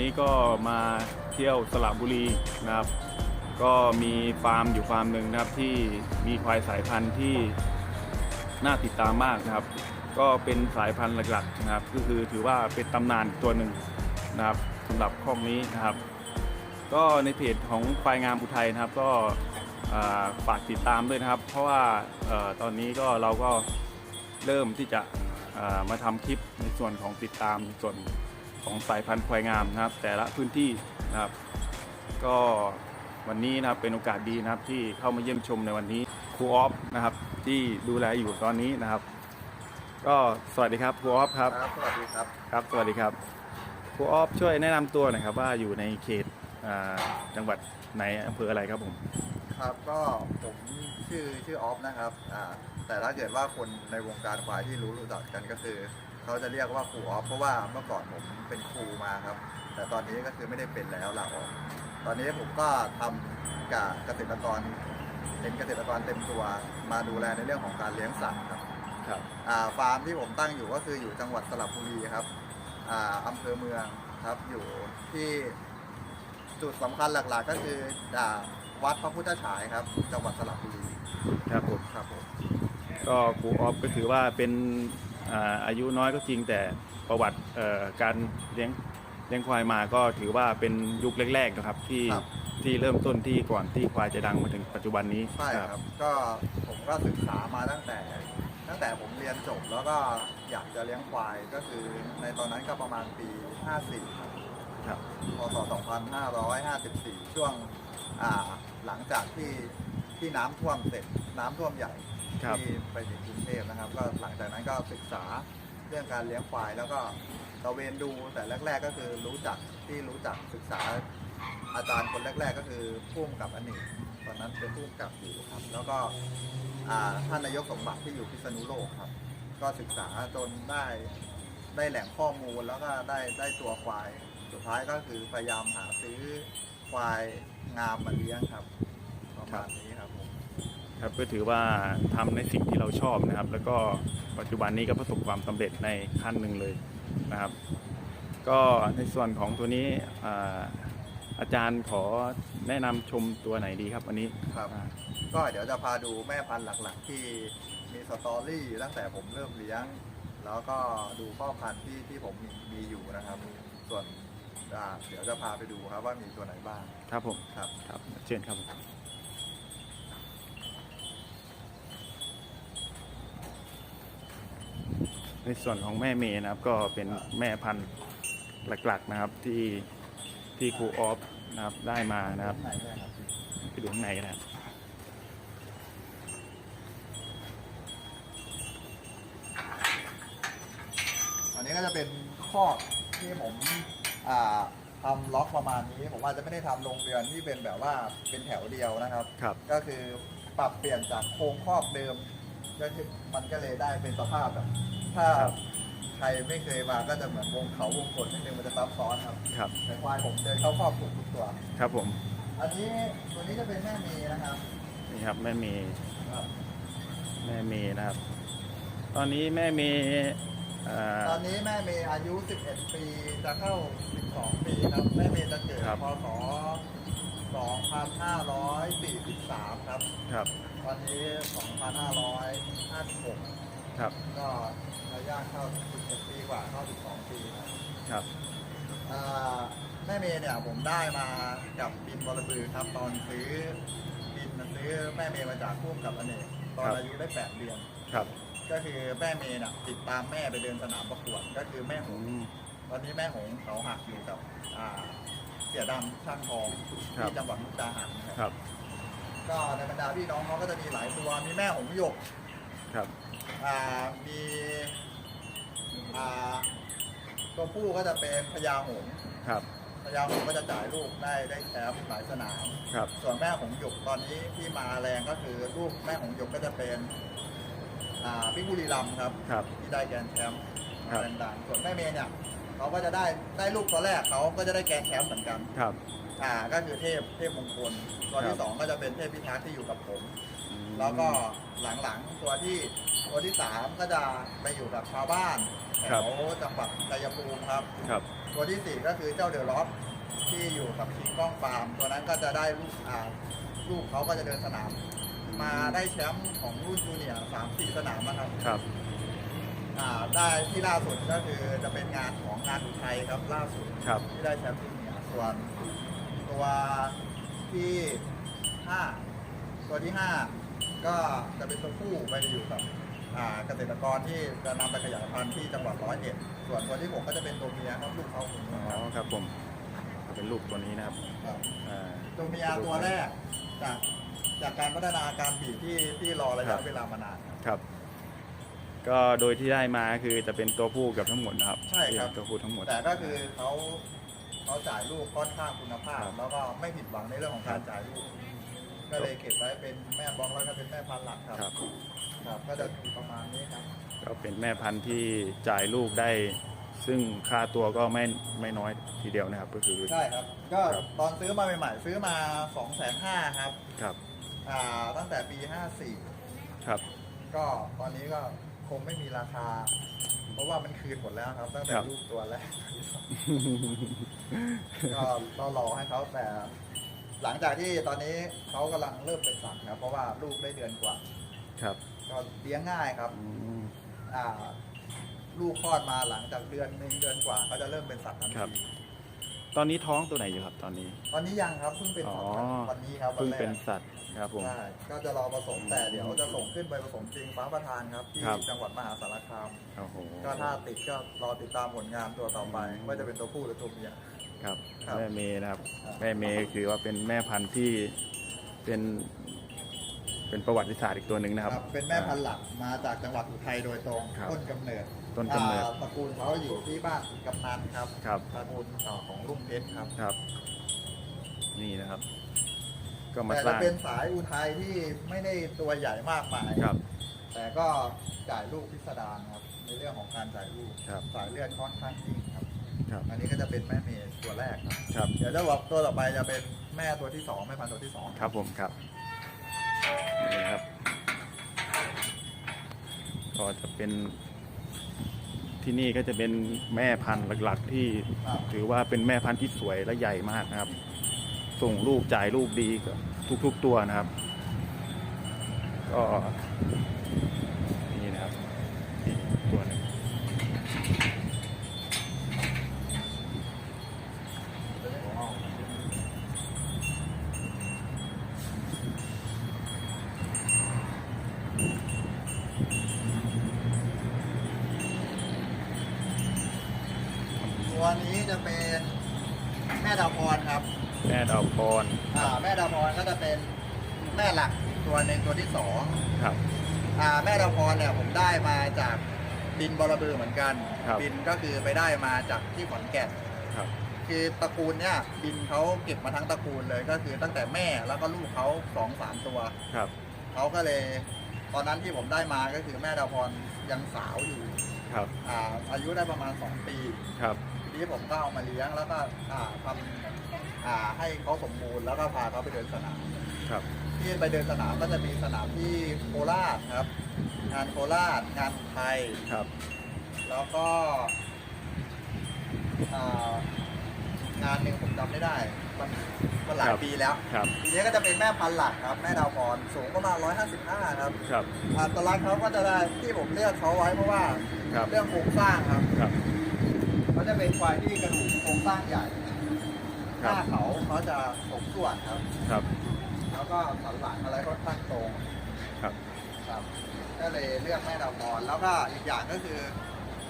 นี้ก็มาเที่ยวสระบุรีนะครับ ก็มีฟาร์มอยู่ฟาร์มหนึ่งนะครับที่มีควายสายพันธุ์ที่น่าติดตามมากนะครับ ก็เป็นสายพันธุ์หลักๆนะครับ ก็คือถือว่าเป็นตำนานตัวหนึ่งนะครับสำหรับข้องนี้นะครับ ก็ในเพจของควายงามอุทัยนะครับ ก็ฝากติดตามด้วยนะครับ เพราะว่าออตอนนี้ก็เราก็เริ่มที่จะมาทำคลิปในส่วนของติดตามส่วน ของสายพันธุ์ควายงามนะครับ แต่ละพื้นที่นะครับ ก็วันนี้นะครับเป็นโอกาสดีนะครับที่เข้ามาเยี่ยมชมในวันนี้ครูออฟนะครับ ที่ดูแลอยู่ตอนนี้นะครับ ก็สวัสดีครับครูออฟครับครับสวัสดีครับครับสวัสดีครับครูออฟช่วยแนะนำตัวหน่อยครับว่าอยู่ในเขตอ่าจังหวัดไหนอำเภออะไรครับผมครับก็ผมชื่อชื่อออฟนะครับอ่าแต่ถ้าเกิดว่าคนในวงการควายที่รู้รู้จักกันก็คือ เขาจะเรียกว่าครูออฟเพราะว่าเมื่อก่อนผมเป็นครูมาครับ แต่ตอนนี้ก็คือไม่ได้เป็นแล้วลาออกตอนนี้ผมก็ทำกับเกษตรกรเป็นเกษตรกรเต็มตัวมาดูแลในเรื่องของการเลี้ยงสัตว์ครับครับอ่าฟาร์มที่ผมตั้งอยู่ก็คืออยู่จังหวัดสระบุรีครับอ่าอำเภอเมืองครับอยู่ที่จุดสำคัญหลักๆ ก็คืออ่าวัดพระพุทธฉายครับ จังหวัดสระบุรีครับผมครับผมก็ครูออฟก็ถือว่าเป็น อ่าอายุน้อยก็จริงแต่ประวัติเอ่อการเลี้ยงเลี้ยงควายมาก็ถือว่าเป็นยุคแรกๆนะครับที่ครับ ที่เริ่มต้นที่ก่อนที่ควายจะดังมาถึงปัจจุบันนี้ใช่ครับ ก็ผมก็ศึกษามาตั้งแต่ ตั้งแต่ผมเรียนจบแล้วก็อยากจะเลี้ยงควายก็คือในตอนนั้นก็ประมาณปี 54ครับครับ พศ 2554 ช่วงอ่าหลังจากที่ที่น้ำท่วมเสร็จน้ำท่วมใหญ่ ครับ ที่ไปถึงกรุงเทพนะครับ ก็หลังจากนั้นก็ศึกษาเรื่องการเลี้ยงควาย แล้วก็ตระเวนดูแต่แรก ๆ ก็คือรู้จักที่รู้จักศึกษา อาจารย์คนแรก ๆ ก็คือพุ่มกับอเนกตอนนั้นเป็นพุ่มกับอยู่ครับ แล้วก็อ่าท่านนายกสมบัติที่อยู่พิษณุโลกครับ ก็ศึกษาจนได้ได้แหล่งข้อมูลแล้วก็ได้ได้ตัวควาย สุดท้ายก็คือพยายามหาซื้อควายงามมาเลี้ยงครับประมาณนี้ ครับผมครับก็ถือว่าทำในสิ่งที่เราชอบนะครับ แล้วก็ปัจจุบันนี้ก็ประสบความสำเร็จในขั้นหนึ่งเลยนะครับ ก็ในส่วนของตัวนี้อ่าอาจารย์ขอแนะนำชมตัวไหนดีครับวันนี้ครับอ่าก็เดี๋ยวจะพาดูแม่พันธุ์หลักๆ ที่มีสตอรี่ตั้งแต่ผมเริ่มเลี้ยง แล้วก็ดูพ่อพันธุ์ที่ที่ผมมีมีอยู่นะครับ ส่วนอ่าเดี๋ยวจะพาไปดูครับว่ามีตัวไหนบ้างครับผมครับครับเชิญครับผม ในส่วนของแม่เมย์นะครับ ก็เป็นแม่พันธุ์หลักๆนะครับที่ที่ครูออฟนะครับได้มานะครับไหนได้ครับไปดูข้างในกันนะครับอันนี้ก็จะเป็นคอกที่ผมอ่าทำล็อกประมาณนี้ ผมอาจจะไม่ได้ทำโรงเรือนที่เป็นแบบว่าเป็นแถวเดียวนะครับ ครับ ก็คือปรับเปลี่ยนจากโครงครอบเดิมก็คือมันก็เลยได้เป็นสภาพแบบ ถ้าครับ ใครไม่เคยมาก็จะเหมือนวงเขาวงกลนิดนึงมันจะซับซ้อนครับครับ แต่ควายผมเดินเข้าครอบถูกทุกตัว ครับผม อันนี้ตัวนี้จะเป็นแม่มีนะครับนี่ครับแม่เมย์ครับแม่เมย์นะครับ ตอนนี้แม่เมย์อ่าตอนนี้แม่เมย์อายุ 11 ปีจะเข้า 12 ปีครับแม่เมย์จะเกิดครับ พศ2543 ครับ ครับ ตอนนี้ 2556 ครับ ก็ระยะเข้า11ปีกว่าเข้า12ปีครับครับอ่าแม่เมย์เนี่ยผมได้มากับบินบอลบือครับ ตอนซื้อบินมาซื้อแม่เมย์มาจากพุ่มกับอเนกตอนครับอายุได้8เดือนครับ ก็คือแม่เมย์น่ะติดตามแม่ไปเดินสนามประกวดก็คือแม่หอืงมตอนนี้แม่หงเขาหักอยู่กับอ่าเสียดำช่างทองครับ ที่จังหวัดมุกดาหารนะคครับรับ ก็ในบรรดาพี่น้องเขาก็จะมีหลายตัว มีแม่หงหยก ครับอ่ามีอ่าตัวผู้ก็จะเป็นพญาหงส์ครับพญาหงส์ก็จะจ่ายลูกได้ได้แชมป์หลายสนาม ครับส่วนแม่หงหยกตอนนี้ที่มาแรงก็คือลูกแม่หงหยกก็จะเป็นอ่าพิบุรีรัมย์ครับ ครับ ที่ได้แกรนด์แชมป์ครับแรงดังส่วนแม่เมย์เนี่ยเขาก็จะได้ได้ลูกตัวแรกเขาก็จะได้แกรนด์แชมป์เหมือนกัน ครับ อ่าก็คือเทพเทพมงคลตัวครัที่บ สองก็จะเป็นเทพพิทักษ์ที่อยู่กับผมอืม แล้วก็หลังๆตัวที่ตัวที่สามก็จะไปอยู่กับชาวบ้านแถครับ วจังหวัดชัยภูมิครับ ครับ ตัวที่สี่ก็คือเจ้าเดอะล็อกที่อยู่กับคิงกล้องฟาร์มตัวนั้นก็จะได้ลูกอ่าลูกเขาก็จะเดินสนาม มาได้แชมป์ของรุ่นจูเนียร์สามสี่สนามนะครับ ครับ อ่าได้ที่ล่าสุดก็คือจะเป็นงานของงานอุทัยครับล่าสุดครับ ที่ได้แชมป์จูเนียร์ส่วนตัวที่ห้าตัวที่ห้า ก็จะเป็นตัวผู้ไปอยู่กับอ่าเกษตรกรที่จะนำไปขยายพันธุ์ที่จังหวัดร้อยเอ็ดส่วนตัวที่หกก็จะเป็นตัวเมียครับลูกเขาคนนี้อ๋อครับครับผมเป็นลูกตัวนี้นะครับครับอ่าตัวเมียตัวแรกจากจากการพัฒนาการบีบที่ที่รอระครัยะบเวลามานานครับครับ ก็โดยที่ได้มาคือจะเป็นตัวผู้เกับทั้งหมดนะครับใช่ครับตัวผู้ทั้งหมด แต่ก็คือเขาเขาจ่ายลูกค่อนข้างคุณภาพครับแล้วก็ไม่ผิดหวังในเรื่องของการครับจ่ายลูก ก็เลยเก็บไว้เป็นแม่บล็อกแล้วก็เป็นแม่พันธุ์หลักครับ ครับ ครับก็จะมีประมาณนี้ครับ ก็เป็นแม่พันธุ์ที่จ่ายลูกได้ ซึ่งค่าตัวก็ไม่ไม่น้อยทีเดียวนะครับ ก็คือ ใช่ครับ ก็ครับ ตอนซื้อมาใหม่ๆซื้อมา2องแสนห้าครับ ครับอ่าตั้งแต่ปี ครับ 54 ก็ตอนนี้ก็คงไม่มีราคา เพราะว่ามันคืนหมดแล้วครับ ตั้งแต่ครับ ลูกตัวแรกก็ต้องรอให้เขาแต่ หลังจากที่ตอนนี้เขากำลังเริ่มเป็นสัตว์ครับเพราะว่าลูกได้เดือนกว่า ครับ ก็เลี้ยงง่ายครับอืม อ่าลูกคลอดมาหลังจากเดือนหนึ่งเดือนกว่าเขาจะเริ่มเป็นสัตว์ทันครับ ทีตอนนี้ท้องตัวไหนอยู่ครับ ตอนนี้ ตอนนี้ยังครับเพิ่งเป็นสัตว์อ๋อ วันนี้ครับวัเพิ่งนแรเป็นกสัตว์ครับผม ใช่ก็จะรอผสมแต่เดี๋ยวจะส่งขึ้นไปผสมจริงฟ้าประธานครับที่ครับ จังหวัดมหาสารคาม โอ้โหก็ถ้าติดก็รอติดตามผลงานตัวต่อไปว่าจะเป็นตัวผู้หรือตัวเมีย ครับครับ แม่เมย์นะครับครับ แม่เมย์คือว่าเป็นแม่พันธุ์ที่เป็น เป็นประวัติศาสตร์อีกตัวหนึ่งนะครับ เป็นแม่พันธุ์หลักมาจากจังหวัดอุทัยโดยตรงครับต้นกำเนิดต้นกำเนิด อ่าตระกูลเขาอยู่ที่บ้านกำนันครับครับ ตระกูลเก่าของรุ่งเพชรครับครับ นี่นะครับ ก็มาแต่สจะร้างเป็นสายอุทัยที่ไม่ได้ตัวใหญ่มากมายครับ แต่ก็จ่ายลูกพิสดารครับในเรื่องของการจ่ายลูกครับ สายเลือดค่อนข้างจริง ครับครับ อันนี้ก็จะเป็นแม่เมย์ตัวแรกครับ ครับ เดี๋ยวเจ้าบอกตัวต่อไปจะเป็นแม่ตัวที่สองแม่พันธุ์ตัวที่สองครับผมครับนี่นะครับ ก็จะเป็นที่นี่ก็จะเป็นแม่พันธุ์หลักๆ ที่ครับถือว่าเป็นแม่พันธุ์ที่สวยและใหญ่มากนะครับ ส่งลูกจ่ายลูกดีกับทุกๆตัวนะครับ ก็ ตัวนี้จะเป็นแม่ดาวพรครับ แม่ดาวพรอ่าแม่ดาวพรก็จะเป็นแม่หลักตัวหนึ่งตัวที่สองครับ อ่าแม่ดาวพรเนี่ยผมได้มาจากบินบอระเบือเหมือนกันครับ บินก็คือไปได้มาจากที่ขอนแก่น ครับ คือตระกูลเนี่ยบินเขาเก็บมาทั้งตระกูลเลยก็คือตั้งแต่แม่แล้วก็ลูกเขาสองสามตัว ครับ เขาก็เลย ตอนนั้นที่ผมได้มาก็คือแม่ดาวพรยังสาวอยู่ครับ อ่าอายุได้ประมาณ 2 ปี ครับที นี้ผมก็เอามาเลี้ยงแล้วก็อ่าทำอ่าให้เขาสมบูรณ์แล้วก็พาเขาไปเดินสนาม ครับ ที่ไปเดินสนามก็จะมีสนามที่โคราชครับ งานโคราชงานไทย ครับ แล้วก็อ่างานหนึ่งผมจำไม่ได้ มันมันหลายปีแล้ว ครับ ทีนี้ก็จะเป็นแม่พันธุ์หลักครับ แม่ดาวพรสูงประมาณ 155 ครับครับอัตลักษณ์เขาก็จะได้ที่ผมเลือกเขาไว้เพราะว่าครับ เรื่องโครงสร้างครับ ครับเขา จะเป็นควายที่กระดูกโครงสร้างใหญ่หครัน้าบเขาเขาจะสมส่วนครับ ครับ แล้วก็สันหลังอะไรก็ค่อนข้างตรงครับ ครับ ก็เลยเลือกแม่ดาวพรแล้วก็อีกอย่างก็คือ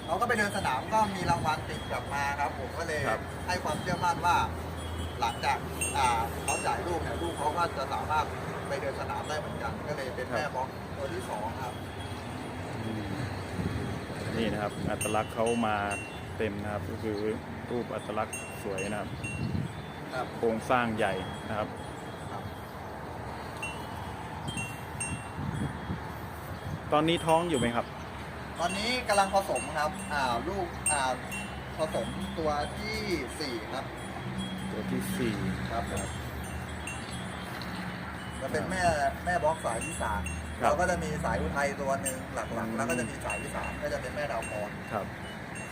เขาก็ไปเดินสนามก็มีรางวัลติดกลับมาครับ ผมก็เลยครับให้ความเชื่อมั่นว่า หลังจากอ่าเขาจ่ายลูกเนี่ยลูกเขาก็จะสามารถไปเดินสนามได้เหมือนกัน ก็เลยเป็นแม่บล็อกตัวที่สองครับอืมนี่นะครับ อัตลักษณ์เขามา เต็มนะครับ ก็คือรูปอัตลักษณ์สวยนะครับ ครับโครงสร้างใหญ่นะครับครับตอนนี้ท้องอยู่ไหมครับ ตอนนี้กำลังผสมครับ อ่าลูกอ่าผสมตัวที่สี่ครับ ตัวที่สี่ครับจะเป็นแม่แม่บล็อกสายที่สามครับ เราก็จะมีสายอุทัยตัวหนึ่งหลักๆ แล้วก็จะมีสายที่สามก็จะเป็นแม่ดาวพร ครับ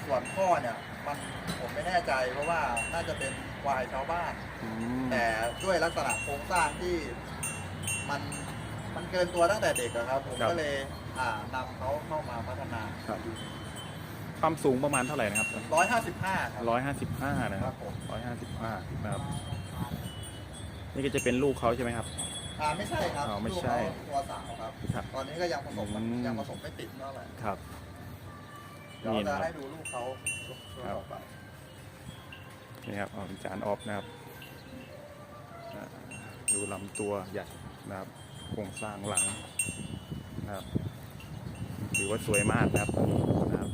ส่วนพ่อเนี่ยมันผมไม่แน่ใจเพราะว่าน่าจะเป็นควายชาวบ้าน อืมแต่ด้วยลักษณะโครงสร้างที่มันมันเกินตัวตั้งแต่เด็กอะครับ ผมก็เลยอ่านำเขาเข้ามาพัฒนา ครับ ความสูงประมาณเท่าไหร่นะครับร้อยห้าสิบห้าครับร้อยห้าสิบห้านะคครัรับบผมร้อยห้าสิบห้านะครับ นี่ก็จะเป็นลูกเขาใช่ไหมครับ อ่าไม่ใช่ครับอ๋อไม่ใช่ ลูกเขาตัวสาวครับ ครับ ตอนนี้ก็ยังผสมอืมยังผสมไม่ติดเท่าไหร่ครับเดี๋ยวนี่จะนะครับ ให้ดูลูกเขาตัวครับต่อไปนี่ครับอ๋อเป็นจานออฟนะครับอ่าดูลำตัวใหญ่นะครับโครงสร้างหลังนะครับถือว่าสวยมากนะครับตัวนี้นะครับ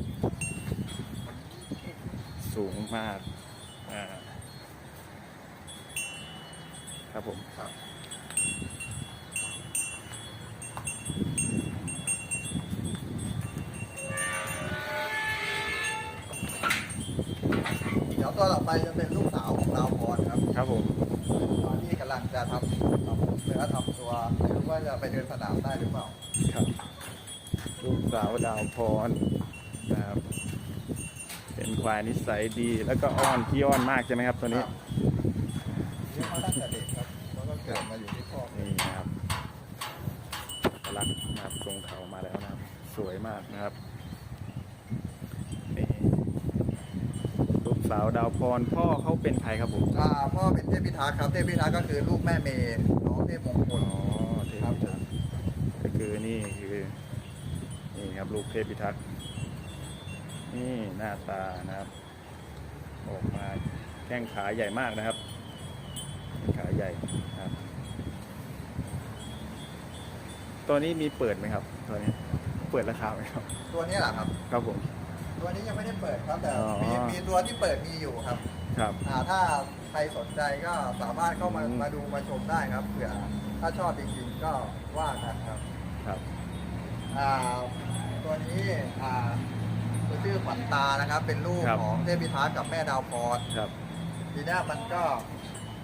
สูงมากอ่าครับผม ครับเดี๋ยว ตัวต่อไปจะเป็นลูกสาวของดาวพรครับ ครับผม ตอนนี้กำลังจะทำทำเนื้อทำตัวไม่รู้ว่าจะไปเดินสนามได้หรือเปล่า ครับ ลูกสาวดาวพรนะครับ เป็นควายนิสัยดีแล้วก็อ้อนขี้อ้อนมากใช่ไหมครับตัวนี้ครับ เลี้ยงมาตั้งแต่เด็กครับแล้วก็เกิดมาอยู่ที่ครอบนี่นะครับรักนะครับตรงเขามาแล้วนะครับ สวยมากนะครับนี่ ลูกสาวดาวพรพ่อเขาเป็นใครครับผมอ่าพ่อเป็นเทพพิทักษ์ครับ เทพพิทักษ์ก็คือลูกแม่เมย์น้องเทพมงคอ๋ลอเทพพิทักษ์ก็คือนี่คือนี่ครับลูกเทพพิทักษ์นี่หน้าตานะครับ ออกมาแข้งขาใหญ่มากนะครับแข้งขาใหญ่นะครับ ตัวนี้มีเปิดไหมครับ ตัวนี้ เปิดราคาไหมครับ ตัวนี้แหละครับ ครับผม ตัวนี้ยังไม่ได้เปิดครับแต่อ๋อมีมีตัวที่เปิดมีอยู่ครับครับ อ่าถ้าใครสนใจก็สามารถเข้ามาอืม มาดูมาชมได้ครับเผื่อถ้าชอบจริงๆก็ว่ากันครับครับ อ่าตัวนี้อ่าตัวชื่อขวัญตานะครับ เป็นลูกครับ ของเทพพิทักษ์กับแม่ดาวพร ครับทีเนี้ยมันก็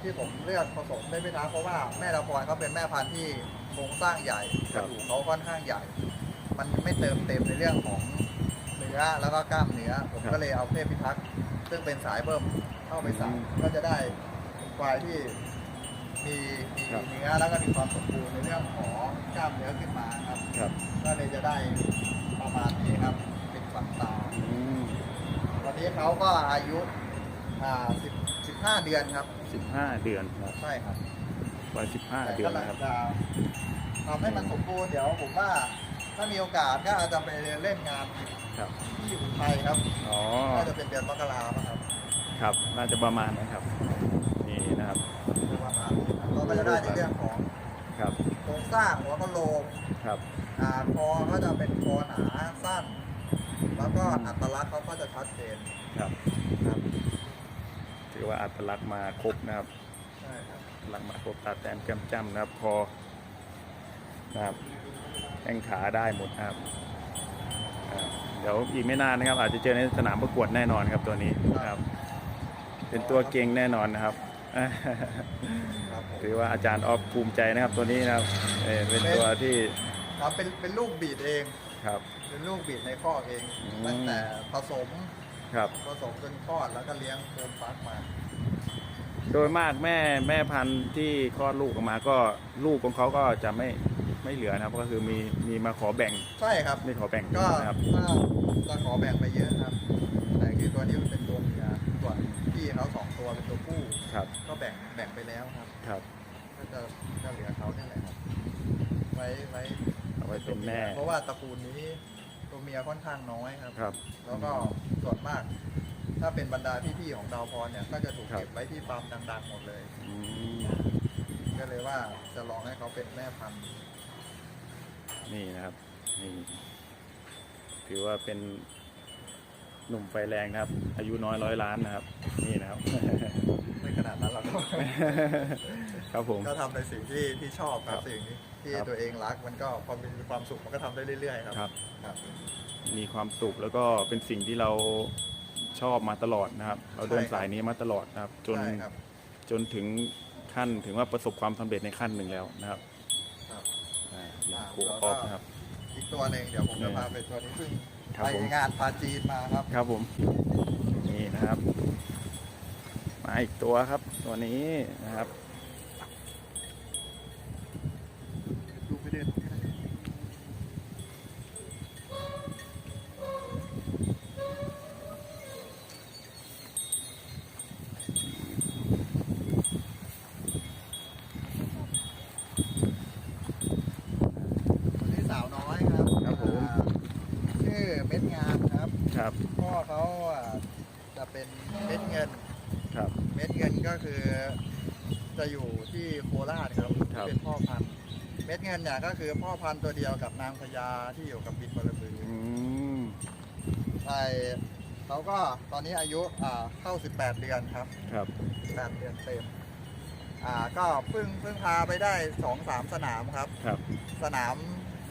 ที่ผมเลือกผสมเทพพิทักษ์เพราะว่าแม่ดาวพรเขาเป็นแม่พันธุ์ที่โครงสร้างใหญ่กระดูกเขาค่อนข้างใหญ่ มันไม่เติมเต็มในเรื่องของเนื้ อแล้วก็กล้ามเนื้อ ผมก็เลยเอาเทพพิทักษ์ซึ่งเป็นสายเบิ่มเข้าไปใส่ก็จะได้เป็นควายที่มีมีเนื้อแล้วก็มีความสมบูรณ์ในเรื่องของกล้ามเนื้อขึ้นมาครับครับก็เลยจะได้ประมาณนี้ครับเป็นฝันตาอืมตอนนี้เขาก็อายุอ่าสิบสิบห้าเดือนครับสิบห้าเดือนครับใช่ครับวัยสิบห้าแต่เดือนกำลังนะครับจะทำให้มันสมบูรณ์เดี๋ยวผมว่า ถ้ามีโอกาสก็อาจจะไปเล่นงานครับที่อุทัยครับอ๋อน่าจะเป็นเดือนมกราคมครับ ครับ น่าจะประมาณนะครับ นี่นะครับประมาณนี้ครับเราก็จะได้ในเรื่องของครับโครงสร้างหัวกะโหลกครับอ่าคอก็จะเป็นคอหนาสั้น แล้วก็อัตลักษณ์เขาก็จะชัดเจนครับครับถือว่าอัตลักษณ์มาครบนะครับใช่ครับอัตลักษณ์มาครบตาแต้มแก้มจ้ำนะครับพอนะครับแข้งขาได้หมดนะครับอ่าเดี๋ยวอีกไม่นานนะครับ อาจจะเจอในสนามประกวดแน่นอนครับตัวนี้นะครับ เป็นตัวเก่งแน่นอนนะครับครับผมถือว่าอาจารย์ออฟภูมิใจนะครับตัวนี้นะครับเอ่อเป็นตัวที่ครับเป็นเป็นลูกบีดเองครับ เป็นลูกบีดในข้อกเองอืมตั้งแต่ผสมครับผสมจนคลอดแล้วก็เลี้ยงโคมฟักมา โดยมากแม่แม่พันธุ์ที่คลอดลูกออกมาก็ลูกของเขาก็จะไม่ ไม่เหลือนะครับ ก็คือมีมีมาขอแบ่งใช่ครับ ไม่ขอแบ่งก็นะครับถ้าจะขอแบ่งไปเยอะครับ แต่คือตัวนี้มันเป็นตัวเมียส่วนพี่เขาสองตัวเป็นตัวผู้ครับ ก็แบ่งแบ่งไปแล้วครับครับก็จะก็เหลือเขาเนี่ยแหละครับ ไว้ไว้เอาไว้เป็นแม่ เพราะว่าตระกูลนี้ตัวเมียค่อนข้างน้อยครับครับ แล้วก็ส่วนมาก ถ้าเป็นบรรดาพี่ๆของดาวพรเนี่ย ก็จะถูกครับเก็บไว้ที่ฟาร์มดังๆหมดเลยอืมก็เลยว่าจะลองให้เขาเป็นแม่พันธุ์ นี่นะครับนี่ถือว่าเป็นหนุ่มไฟแรงนะครับ อายุน้อยร้อยล้านนะครับ นี่นะครับ ไม่ขนาดนั้นหรอกครับครับผม ก็ทำในสิ่งที่ที่ชอบคครัรับบสิ่งที่ที่ครับ ตัวเองรักมันก็พอมีความสุขมันก็ทำได้เรื่อยๆครับ ครับ ครับ มีความสุขแล้วก็เป็นสิ่งที่เราชอบมาตลอดนะครับ เราเดินใช่ครับ สายนี้มาตลอดนะครับ จนใช่ครับจนถึงขั้นถึงว่าประสบความสำเร็จในขั้นหนึ่งแล้วนะครับครับ อ่าอ่าครูแล้วอก็อฟนะครับ อีกตัวหนึ่งเดี๋ยวผมจะพาไปตัวนี้เพิ่งครับไปผม งานพาจีนมาครับ ครับผม นี่นะครับ มาอีกตัวครับ ตัวนี้นะครับ ดูไปเดิน คนนี้สาวน้อยครับ ครับผม อ่าชื่อเม็ดงาม ครับครับ พ่อเขาอะจะเป็นเม็ดเงิน ครับ เม็ดเงินก็คือ จะอยู่ที่โคราชครับครับ เป็นพ่อพันธุ์เม็ดเงินเนี่ยก็คือพ่อพันธุ์ตัวเดียวกับนางพญาที่อยู่กับบินบรบืออืมใช่เขาก็ตอนนี้อายุอ่าเข้า 18 เดือนครับ ครับ8เดือนเต็มอ่าก็เพิ่งเพิ่งพาไปได้สองสามสนามครับ ครับ สนาม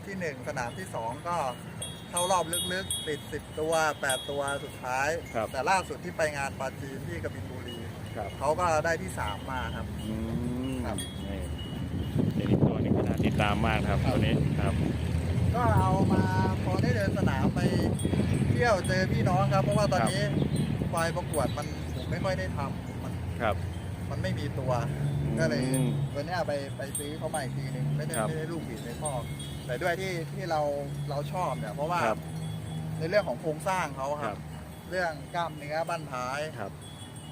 ที่หนึ่งสนามที่สองก็ เข้ารอบลึกๆติดสิบตัวแปดตัวสุดท้าย ครับ แต่ล่าสุดที่ไปงานปาจีนที่กบินบุรีครับเขาก็ได้ที่สามมาครับ อืมครับ นี่เป็นอีกตัวหนึงที่น่าติดตามมากนะครับครับตัวนี้ครับ ก็เอามาพอได้เดินสนามไปเที่ยวเจอพี่น้องครับ เพราะว่าตอนนี้ควายประกวดมันผมไม่ค่อยได้ทำมันครับ มันไม่มีตัว ก็เลยอืมตัวเนี้ยไปไปซื้อเขามาอีกทีหนึ่งไม่ได้ครับไม่ได้ลูกบีดในคอกแต่ด้วยที่ที่เราเราชอบเนี่ยเพราะว่าครับในเรื่องของโครงสร้างเขาคครัรับ บ เรื่องกล้ามเนื้อบั้นท้าย ครับ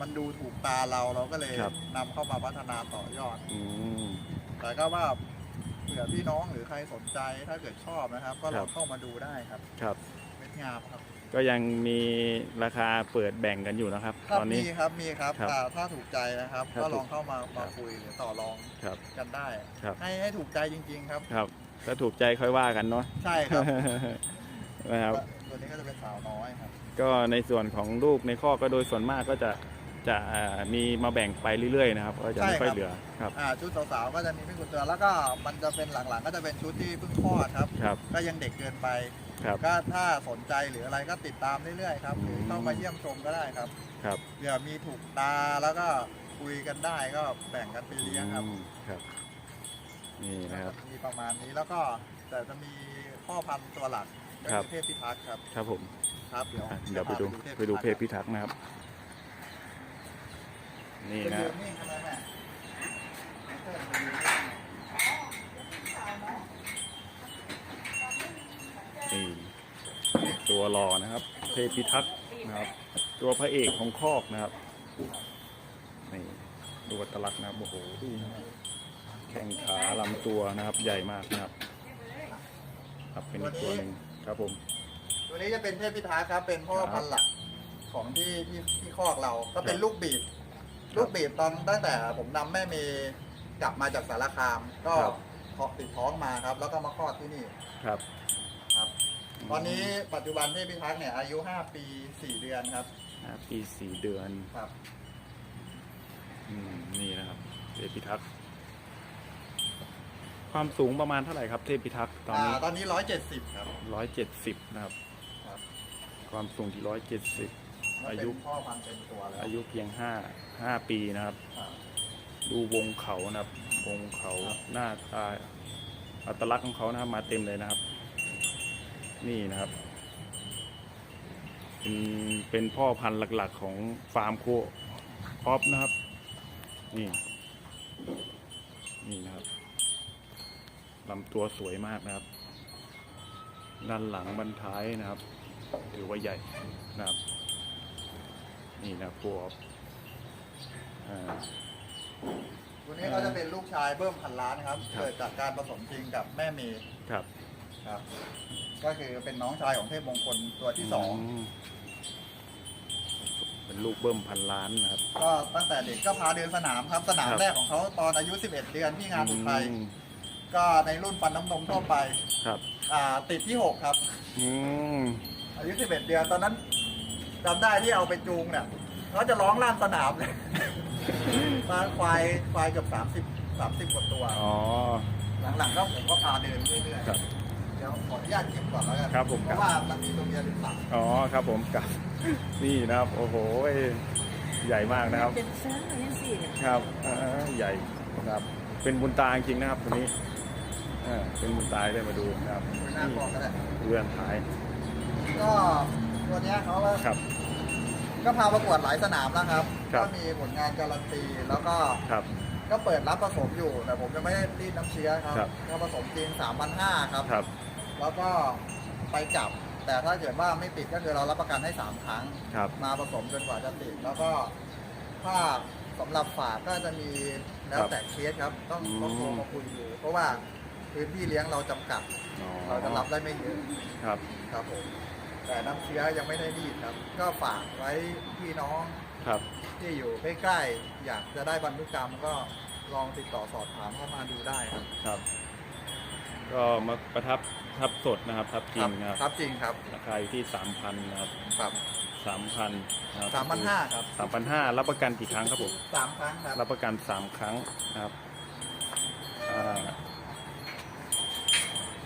มันดูถูกตาเราเราก็เลยครับ นำเข้ามาพัฒนาต่อยอด อืม แต่ก็ว่าเผื่อพี่น้องหรือใครสนใจถ้าเกิดชอบนะครับ ก็ลครัอบ งเข้ามาดูได้ครับครับ เม็ดงามครับ ก็ยังมีราคาเปิดแบ่งกันอยู่นะครับ ครับตอนนี้ มีครับมีครับครับอ่าถ้าถูกใจนะครับ ครับก็ลองเข้ามาครัมาบคุยหรือต่อรองครับกันได้ ครับ ให้ให้ถูกใจจริง ๆ ครับ ครับถ้าถูกใจค่อยว่ากันเนาะ ใช่ครับ นะครับ ตัวนี้ก็จะเป็นสาวน้อยครับ ก็ในส่วนของลูกในข้อกก็โดยส่วนมากก็จะจะอ่ามีมาแบ่งไปเรื่อยๆนะครับ ก็จะไม่ค่อยเหลือครับอ่าชุดสาวๆก็จะมีไม่กุญตัวแล้วก็มันจะเป็นหลังๆ ก็จะเป็นชุดที่เพิ่งคลอดครับ ครับ ก็ยังเด็กเกินไป ครับก็ถ้าสนใจหรืออะไรก็ติดตามเรื่อยๆครับหรือเข้ามาเยี่ยมชมก็ได้ครับครับเดี๋ยวมีถูกตาแล้วก็คุยกันได้ก็แบ่งกันไปเลี้ยงครับอืมครับ นี่นะครับ มีประมาณนี้แล้วก็แต่จะมีพ่อพันธุ์ตัวหลักก็ครับคือเทพพิทักษ์ครับ ครับผม ครับเดี๋ยวอะเดี๋ยวไปดูไปดูเพจพิทักษ์นะครับ นี่ไปนะ นนิ่งทำไมแม่เออไปยืนนิ่งนี่ตัวรอนะครับเพจพิทักษ์นะครับ ตัวพระเอกของคอกนะครับนี่ดูอัตลักษณ์นะครับโอ้โหดูนะครับแข้งขาลำตัวนะครับใหญ่มากนะครับ ครับเป็นอีกตัวหนึ่งครับผมตัวนี้จะเป็นเทพพิทักษ์ครับ เป็นพ่อครับพันธุ์หลักของที่ที่ที่คอกเราก็เป็นครับลูกบีบลูกบีบตอนตั้งแต่ผมนำแม่เมย์กลับมาจากสารคาม ก็ครับเพาะติดท้องมาครับ แล้วก็มาคลอดที่นี่ครับครับ ตอนนี้ปัจจุบันเทพพิทักษ์เนี่ยอายุ 5 ปี 4 เดือนครับห้าปีสี่เดือนครับ อืมนี่นะครับ เทพพิทักษ์ความสูงประมาณเท่าไหร่ครับ เทพพิทักษ์ตอนอ่านี้ตอนนี้ 170 ครับร้อยเจ็ดสิบนะครับ ครับความสูงที่ร้อยเจ็ดสิบมันอาเป็ยุนพ่อพันธุ์เต็มตัวแล้วอายุเพียงห้าห้าปีนะครับ ครับ ดูวงเขานะครับ วงเขาครับ หน้าตาอัตลักษณ์ของเขานะครับมาเต็มเลยนะครับ นี่นะครับ เป็นเป็นพ่อพันธุ์หลักๆของฟาร์มโคครอปนะครับ นี่ นี่นะครับลำตัวสวยมากนะครับ ด้านหลังบันท้ายนะครับ ถือว่าใหญ่นะครับ นี่นะครับพวกอ่า ตัวนี้เขาจะเป็นลูกชายเบิ้มพันล้านครับ ครับ เกิดจากการผสมจริงกับแม่เมย์ ครับ ครับ ก็คือเป็นน้องชายของเทพมงคลตัวที่สองมเป็นลูกเบิ้มพันล้านนะครับก็ตั้งแต่เด็กก็พาเดินสนามครับ สนามครับแรกของเขาตอนอายุ 11 เดือนที่งานอุทัยอืมก็ในรุ่นฟันน้ำนมทั่วไปครับอ่าติดที่ 6 ครับ อืมอายุ 11 เดือนตอนนั้นจำได้ที่เอาไปจูงเนี่ยเขาจะร้องลั่นสนามเลยมาควายควายเกือบ30 30กว่าตัว อ๋อ หลังๆก็ผมก็พาเดินเรื่อยครับๆเดี๋ยวขออนุญาตเก็บก่อนแล้วกันครับผมเพราะว่ามันมีตัวเมียหรือเปล่าอ๋อครับผมกับ นี่นะครับ โอ้โหใหญ่มากนะครับ เป็นเสื้อยังสี่เนี่ยครับอ่าใหญ่นะครับ เป็นบุญตาจริงๆนะครับตัวนี้อ่าเป็นบุญตาได้มาดูนะครับหน้าบอกก็ได้เรือนท้ายก็ตัวเนี้ยเขาก็ ครับ ก็พาประกวดหลายสนามแล้วครับ ครับ ก็มีผลงานการันตี แล้วก็ครับ ก็เปิดรับผสมอยู่ แต่ผมจะไม่ได้รีดน้ำเชื้อครับครับ ก็ผสมจริง3,500ครับ ครับ แล้วก็ไปจับ แต่ถ้าเกิดว่าไม่ติดก็คือเรารับประกันให้ 3 ครั้ง ครับ มาผสมจนกว่าจะติด แล้วก็ถ้าสำหรับฝากก็จะมีแล้วแต่เคสครับ ต้องอืม ต้องโทรมาคุยดูเพราะว่าพื้นที่เลี้ยงเราจำกัด อ๋อเราจะรับได้ไม่เยอะครับครับผมแต่น้ำเชื้อยังไม่ได้รีดครับ ก็ฝากไว้พี่น้อง ครับ ที่อยู่ใกล้ๆอยากจะได้บรรทุกรรมก็ลองติดต่อสอบถามเข้ามาดูได้ครับ ครับ ก็มาประทับทับสดนะครับ ทับจริงนะครับครับจริงครับราคาอยู่ที่สามพันนะครับครับสามพันสามพันห้าครับสามพันห้ารับประกันกี่ครั้งครับผมสามครั้งครับรับประกันสามครั้งนะครับอ่า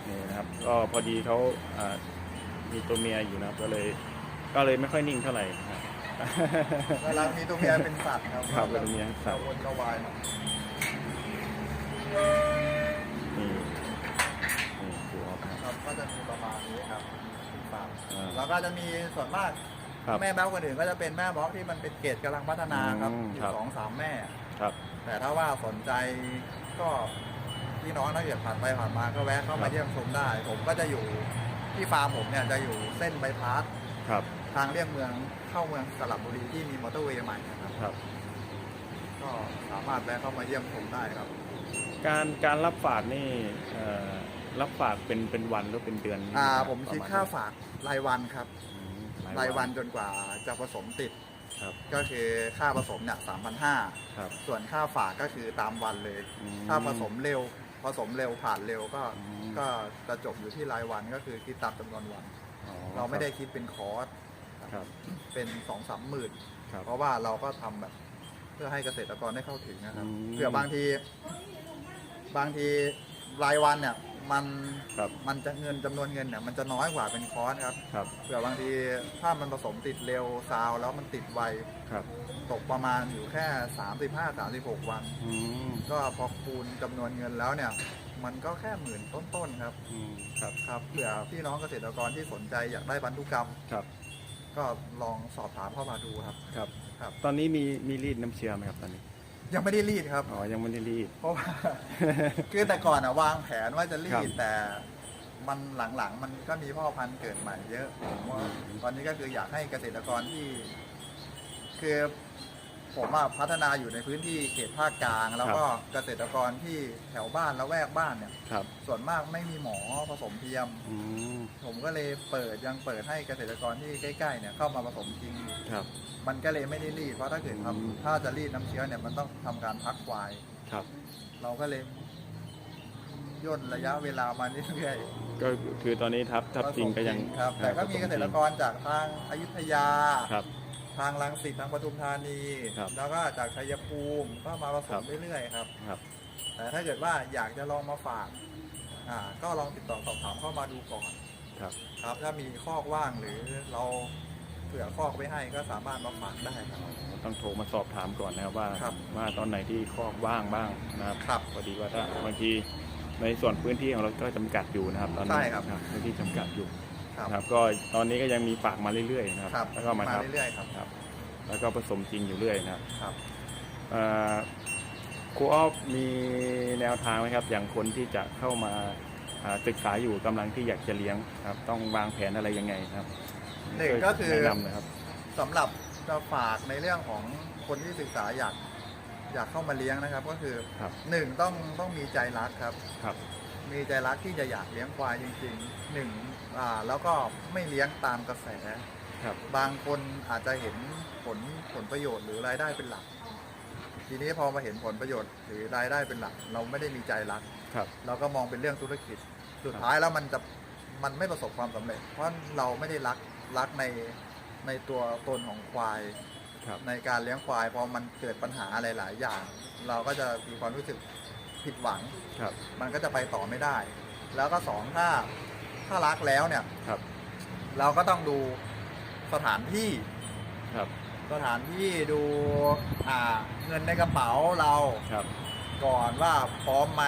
นี่นะครับ ก็พอดีเขาอ่ามีตัวเมียอยู่นะครับ ก็เลย ก็เลยไม่ค่อยนิ่งเท่าไหร่นะครับเวลามีตัวเมียเป็นสัตว์ครับครับเป็นตัวเมียเป็นสัตว์กระวนกระวายหน่อย นี่นี่ดูออ กนะครับครับก็จะมีประมาณนี้ครับฝากอ่าแล้วก็จะมีส่วนมากครับแม่แบ๊วคนอื่นก็จะเป็นแม่บล็อกที่มันเป็นเกรดกำลังพัฒนาครับอืมอยู่ครับ สองสามแม่ ครับ แต่ถ้าว่าสนใจก็พี่น้องถ้าเกิดผ่านไปผ่านมาก็แวะเข้าครัมาบ เยี่ยมชมได้ ผมก็จะอยู่ที่ฟาร์มผมเนี่ยจะอยู่เส้นใบายพาสครับทางเลี่ยงเมืองเข้าเมืองสระบุรีที่มีมอเตอร์เวย์ใหม่นะครับครับ ก็สามารถแวะเข้ามาเยี่ยมชมได้ครับ การการรับฝากนี่เอ่อ รับฝากเป็นเป็นวันหรือเป็นเดือนอ่ารับผมคิดประณค่าฝากรายวันครับอืมรายวันจนกว่าจะผสมติดครับก็คือค่าผสมเนี่ยสามพันห้าครับส่วนค่าฝากก็คือตามวันเลยอืถ้าผสมเร็ว ผสมเร็วผ่านเร็วก็อืมก็จะจบอยู่ที่รายวันก็คือคิดตามจำนวนวันอ๋อเราไม่ได้คิดเป็นคอร์สครับเป็นสองสามหมื่นครับเพราะว่าเราก็ทำแบบ เพื่อให้เกษตรกรได้เข้าถึงนะครับอืมเผื่อบางที บางทีรายวันเนี่ย มันครับมันจะเงินจำนวนเงินเนี่ยมันจะน้อยกว่าเป็นคอร์สครับครับเผื่อบางทีถ้ามันผสมติดเร็วซาวแล้วมันติดไวครับตกประมาณอยู่แค่ 35-36 วัน อืมก็พอคูณจำนวนเงินแล้วเนี่ย มันก็แค่หมื่นต้นๆครับอืมครับครับเผื่อพี่น้องเกษตรกรที่สนใจอยากได้บรรทุกรรม ครับก็ลองสอบถามเข้ามาดูครับ ครับ ครับ ตอนนี้มีมีรีดน้ำเชื้อไหมครับตอนนี้ ยังไม่ได้รีดครับ อ๋อ ยังไม่ได้รีด เพราะว่า คือแต่ก่อนอะวางแผนว่าจะรีครัดบ แต่มันหลังๆ มันก็มีพ่อพันธุ์เกิดใหม่เยอะผมว่าตอนนี้ก็คืออยากให้เกษตรกรที่ คือ ผมอะพัฒนาอยู่ในพื้นที่เขตภาคกลาง แล้วก็เกษตรกรที่แถวบ้านละแวกบ้านเนี่ย ครับส่วนมากไม่มีหมอผสมเทียม อืมผมก็เลยเปิดยังเปิดให้เกษตรกรที่ใกล้ๆเนี่ยเข้ามาผสมจริงอยู่ครับ มันก็เลยไม่ได้รีดเพราะถ้าเกิดอืมทำถ้าจะรีดน้ำเชื้อเนี่ยมันต้องทำการพักควาย ครับ เราก็เลยย่นระยะเวลามาเรื่อยก็คือตอนนี้ทับๆทับจริงก็ยังครับ แต่ก็มีเกษตรกรรจากทางอยุธยา ครับ ทางรังสิตทางปทุมธานี ครับแล้วก็จากชัยภูมิก็มาผสครัมบ เรื่อยๆครับ ครับ แต่ถ้าเกิดว่าอยากจะลองมาฝากอ่าก็ลองติดต่อสอบถามเข้ามาดูก่อน ครับ ครับ ถ้ามีคอกว่างหรือเราเผื่อคอกไว้ให้ก็สามารถมาฝากได้ครับ ต้องโทรมาสอบถามก่อนนะครับว่าครับว่าตอนไหนที่คอกว่างบ้างนะครับครับพอดีว่าถ้าบางทีในส่วนพื้นที่ของเราก็จำกัดอยู่นะครับตอนนี้ใช่ครับพื้นที่จำกัดอยู่ ครับนะครับ ก็ตอนนี้ก็ยังมีฝากมาเรื่อยๆนะครับ ครับแล้วก็มามาทับเรื่อยๆครับ ครับ แล้วก็ผสมจริงอยู่เรื่อยนะครับครับ เอ่อครูอ้อฟมีแนวทางไหมครับ อย่างคนที่จะเข้ามาอ่าศึกษาอยู่กำลังที่อยากจะเลี้ยงครับ ต้องวางแผนอะไรยังไงครับหนึ่งก็คือ แนะนำนะครับ สำหรับจะฝากในเรื่องของคนที่ศึกษาอยากอยากเข้ามาเลี้ยงนะครับ ก็คือครับ หนึ่งต้องต้องมีใจรักครับ ครับ มีใจรักที่จะอยากเลี้ยงควายจริงๆหนึ่ง อ่าแล้วก็ไม่เลี้ยงตามกระแส ครับ บางคนอาจจะเห็นผลผลประโยชน์หรือรายได้เป็นหลัก ทีนี้พอมาเห็นผลประโยชน์หรือรายได้เป็นหลัก เราไม่ได้มีใจรัก ครับ เราก็มองเป็นเรื่องธุรกิจ สุดท้ายแล้วมันจะมันไม่ประสบความสำเร็จ เพราะเราไม่ได้รักรักในในตัวตนของควาย ครับ ในการเลี้ยงควายพอมันเกิดปัญหาอะไรหลายอย่าง เราก็จะมีความรู้สึกผิดหวัง ครับ มันก็จะไปต่อไม่ได้ แล้วก็สองถ้า ถ้ารักแล้วเนี่ยครับ เราก็ต้องดูสถานที่ครับ สถานที่ดูอ่าเงินในกระเป๋าเราครับ ก่อนว่าพร้อมไหม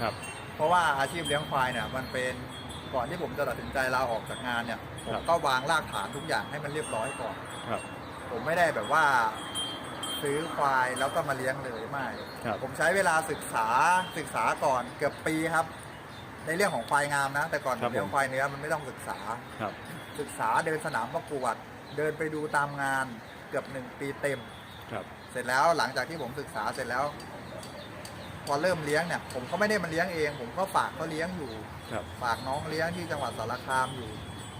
ครับ เพราะว่าอาชีพเลี้ยงควายเนี่ย มันเป็นก่อนที่ผมจะตัดสินใจลาออกจากงานเนี่ยผมก็วางรากฐานทุกอย่างให้มันเรียบร้อยก่อนครับพผมไม่ได้แบบว่าซื้อควายแล้วก็มาเลี้ยงเลยไม่ ครับ ผมใช้เวลาศึกษาศึกษาก่อนเกือบปีครับ ในเรื่องของควายงามนะ แต่ก่อนครับเลี้ยงผมควายเนื้อมันไม่ต้องศึกษา ครับ ศึกษาเดินสนามประกวด เดินไปดูตามงานเกือบหนึ่งปีเต็ม ครับเสร็จแล้วหลังจากที่ผมศึกษาเสร็จแล้ว พอเริ่มเลี้ยงเนี่ย ผมก็ไม่ได้มาเลี้ยงเอง ผมก็ฝากเขาเลี้ยงอยู่ ครับฝากน้องเลี้ยงที่จังหวัดสารคามอยู่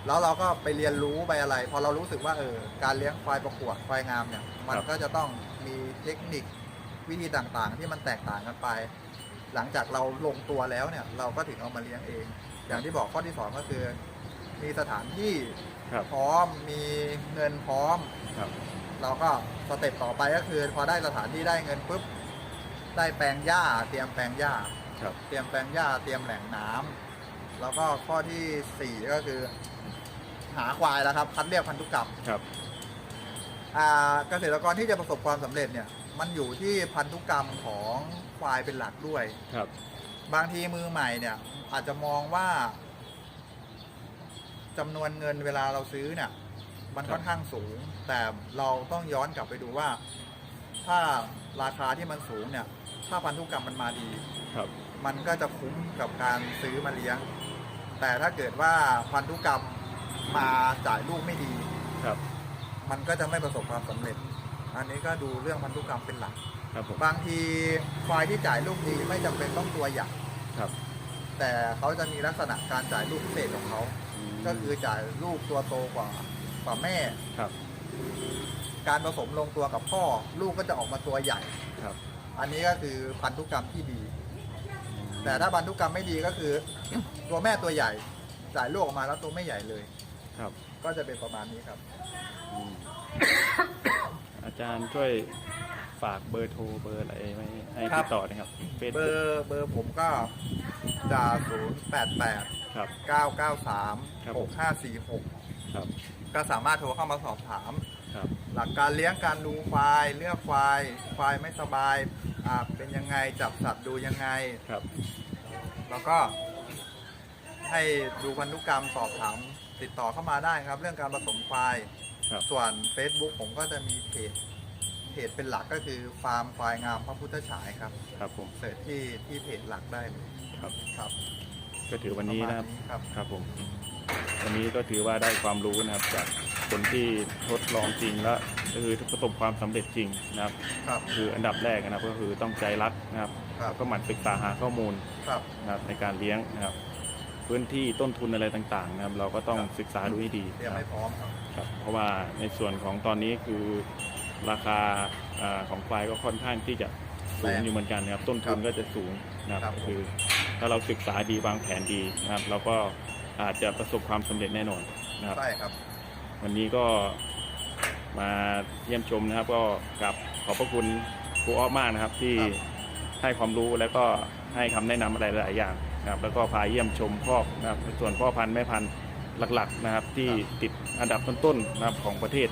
แล้วเราก็ไปเรียนรู้ไปอะไร พอเรารู้สึกว่าเออการเลี้ยงควายประกวดควายงามเนี่ย มันก็จะต้องมีเทคนิควิธีต่างๆ ที่มันแตกต่างกันไป หลังจากเราลงตัวแล้วเนี่ย เราก็ถึงเอามาเลี้ยงเอง อย่างที่บอกข้อที่สองก็คือ มีสถานที่ครับพร้อมมีเงินพร้อมครับ เราก็สเต็ปต่อไปก็คือ พอได้สถานที่ได้เงินปุ๊บได้แปลงหญ้า เตรียมแปลงหญ้าครับ เตรียมแปลงหญ้าเตรียมแหล่งน้ำแล้วก็ข้อที่สี่ก็คือ หาควายแล้วครับ คัดเลือกพันธุกรรมครับ อ่าเกษตรกรที่จะประสบความสำเร็จเนี่ย มันอยู่ที่พันธุกรรมของควายเป็นหลักด้วย ครับ บางทีมือใหม่เนี่ย อาจจะมองว่าจำนวนเงินเวลาเราซื้อเนี่ย มันครับค่อนข้างสูง แต่เราต้องย้อนกลับไปดูว่า ถ้าราคาที่มันสูงเนี่ย ถ้าพันธุกรรมมันมาดี ครับ มันก็จะคุ้มกับการซื้อมาเลี้ยง แต่ถ้าเกิดว่าพันธุกรรมมาจ่ายลูกไม่ดี ครับ มันก็จะไม่ประสบความสำเร็จ อันนี้ก็ดูเรื่องพันธุกรรมเป็นหลัก ครับผมบางทีควายที่จ่ายลูกดีไม่จำเป็นต้องตัวใหญ่ครับแต่เขาจะมีลักษณะการจ่ายลูกพิเศษของเขา มก็คือจ่ายลูกตัวโตกว่ากว่าแม่ ครับ การผสมลงตัวกับพ่อ ลูกก็จะออกมาตัวใหญ่ ครับอันนี้ก็คือพันธุกรรมที่ดี แต่ถ้าพันธุกรรมไม่ดีก็คือ ตัวแม่ตัวใหญ่ จ่ายลูกออกมาแล้วตัวไม่ใหญ่เลย ครับก็จะเป็นประมาณนี้ครับ อืม อาจารย์ช่วยฝากเบอร์โทรเบอร์อะไรไว้ให้ครัติบ ดต่อนะครับเฟซเบอบุ๊กร์เบอร์ผมก็จะศูนย์แปดแปดครับ เก้าเก้าสามครับหผกมห้าสี่หกครับก็สามารถโทรเข้ามาสอบถาม ครับ หลักการเลี้ยงการดูควายเลือกควายควายไม่สบายอ่าเป็นยังไงจับสัตว์ดูยังไง ครับ แล้วก็ให้ดูพันธุกรรมสอบถาม ติดต่อเข้ามาได้ครับ เรื่องการผสมควาย ครับ ส่วน Facebook ผมก็จะมีเพจเพจเป็นหลักก็คือฟาร์มควายงามพระพุทธฉายครับครับผม เสิร์ชที่ที่เพจหลักได้เลยครับ ครับก็ถือวันนี้นะครับปมาณครับ ครับผม วันนี้ก็ถือว่าได้ความรู้นะครับ จากคนที่ทดลองจริงและก็คือประสบความสำเร็จจริงนะครับ ครับ คืออันดับแรกนะครับก็คือต้องใจรักนะครับครับ แล้วก็หมั่นศึกษาหาข้อมูลครับ นะครับในการเลี้ยงนะครับ พื้นที่ต้นทุนอะไรต่างๆนะครับเราก็ต้องครับศึกษาดูให้ดีเตรียมนะคให้รับพร้อมครับครับเพราะว่าในส่วนของตอนนี้คือราคาอาของควายก็ค่อนข้างที่จะสูงแรงอยู่เหมือนกันนะครับ ต้นทุนครับก็จะสูงนะครับครับก็คือถ้าเราศึกษาดีวางแผนดีนะครับ เราก็อาจจะประสบความสำเร็จแน่นอนนะครับ ใช่ครับ วันนี้ก็มาเยี่ยมชมนะครับ ก็กับขอบพระคุณครูอ้อมากนะครับ ที่ครับให้ความรู้แล้วก็ให้คำแนะนำอะไรหลายๆอย่าง นะครับแล้วก็พาเยี่ยมชมพ่อกนะครับในส่วนพ่อพันธุ์แม่พันธุ์หลักๆนะครับที่ติดอันดับต้นๆนะครับของประเทศ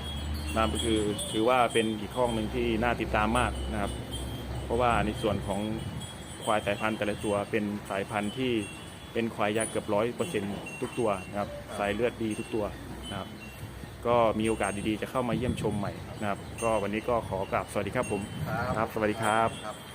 นะครับก็คือถือว่าเป็นอีกข้อหนึ่งที่น่าติดตามมากนะครับ เพราะว่าในส่วนของควายสายพันธุ์แต่ละตัวเป็นสายพันธุ์ที่เป็นควายยักษ์เกือบร้อยเปอร์เซ็นต์ทุกตัวนะครับครับสายเลือดดีทุกตัวนะครับก็มีโอกาสดีๆ จะเข้ามาเยี่ยมชมใหม่นะครับ ก็วันนี้ก็ขอกราบสวัสดีครับผมครับครับสวัสดีครับ